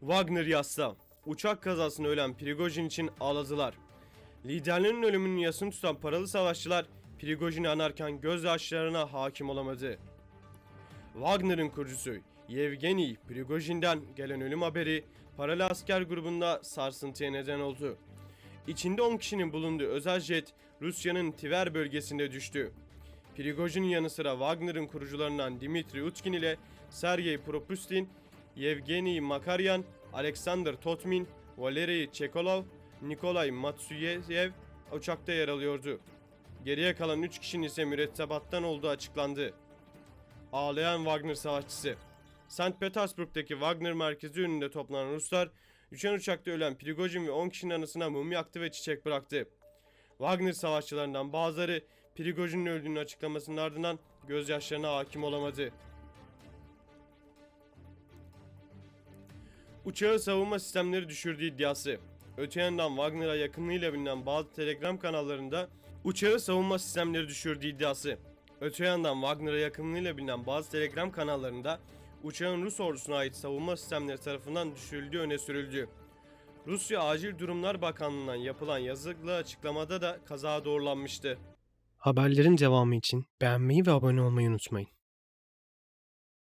Wagner yassa. Uçak kazasında ölen Prigojin için ağladılar. Liderlerinin ölümünün yasını tutan paralı savaşçılar Prigojin'i anarken gözyaşlarına hakim olamadı. Wagner'ın kurucusu Yevgeny Prigojin'den gelen ölüm haberi paralı asker grubunda sarsıntıya neden oldu. İçinde 10 kişinin bulunduğu özel jet Rusya'nın Tver bölgesinde düştü. Prigojin'in yanı sıra Wagner'ın kurucularından Dmitri Utkin ile Sergey Propustin, Yevgeny Makaryan, Alexander Totmin, Valery Chekolov, Nikolay Matsuyev uçakta yer alıyordu. Geriye kalan 3 kişinin ise mürettebattan olduğu açıklandı. Ağlayan Wagner savaşçısı St. Petersburg'daki Wagner merkezi önünde toplanan Ruslar, uçan uçakta ölen Prigojin ve 10 kişinin anısına mum yaktı ve çiçek bıraktı. Wagner savaşçılarından bazıları Prigojin'in öldüğünü açıklamasının ardından gözyaşlarına hakim olamadı. Uçağı savunma sistemleri düşürdüğü iddiası. Öte yandan Wagner'a yakınlığıyla bilinen bazı telegram kanallarında uçağı savunma sistemleri düşürdüğü iddiası. Öte yandan Wagner'a yakınlığıyla bilinen bazı telegram kanallarında uçağın Rus ordusuna ait savunma sistemleri tarafından düşürüldüğü öne sürüldü. Rusya Acil Durumlar Bakanlığı'ndan yapılan yazılı açıklamada da kaza doğrulanmıştı. Haberlerin devamı için beğenmeyi ve abone olmayı unutmayın.